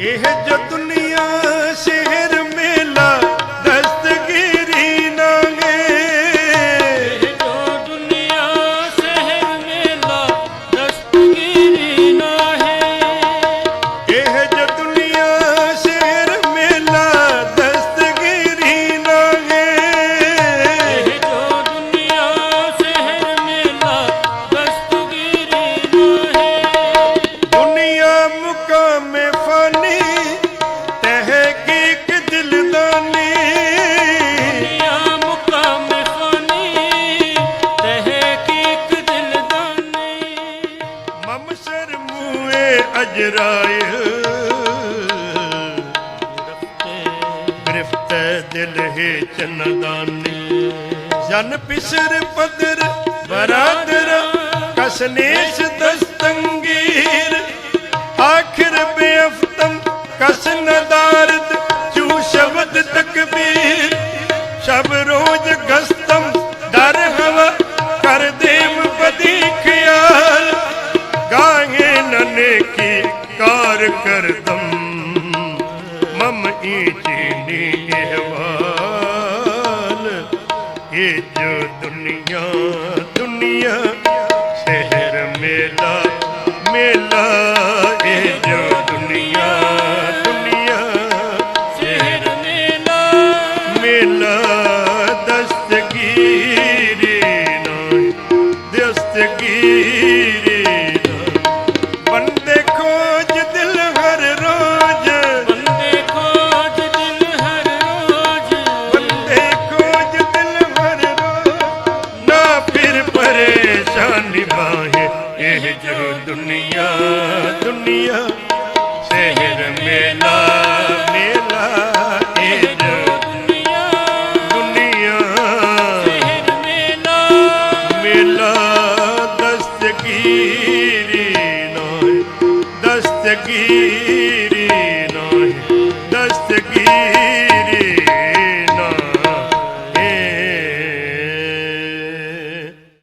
ਇਹ ਜੋ ਦੁਨੀਆ ਸ਼ਹਿਰ ਮੂਏ ਅਜਰਾਏ ਦਿਲ ਹੈ ਚੰਦਾਨੀ ਜਨ ਪਿਸਰ ਪਦਰ ਬਰਾਦਰ ਕਸਨੇਸ਼ ਕੀ ਕਾਰ ਕਰਦਮ ਮਮ ਈ ਇਹਵਾਲ ਇਹ ਜੋ ਦੁਨੀਆ ਦੁਨੀਆ ਸ਼ਹਿਰ ਮੇਲਾ ਮੇਲਾ ਇਹ ਜੋ ਦੁਨੀਆ ਦੁਨੀਆ ਸ਼ਹਿਰ ਮੇਲਾ ਮੇਲਾ ਦਸਤਗੀਰੀ ਨਾ ਦਸਤਗੀਰੀ ਪਰੇਸ਼ਾਨੀ ਬਾਹੇ ਇਹ ਜੋ ਦੁਨੀਆ ਦੁਨੀਆ। ਸ਼ਹਿਰ, ਮੇਲਾ ਮੇਲਾ, ਇਹ ਜੋ ਦੁਨੀਆ। ਦੁਨੀਆ। ਸ਼ਹਿਰ, ਮੇਲਾ ਮੇਲਾ, ਦਸਤਗੀਰੀ ਨੋਏ ਦਸਤਗੀਰੀ।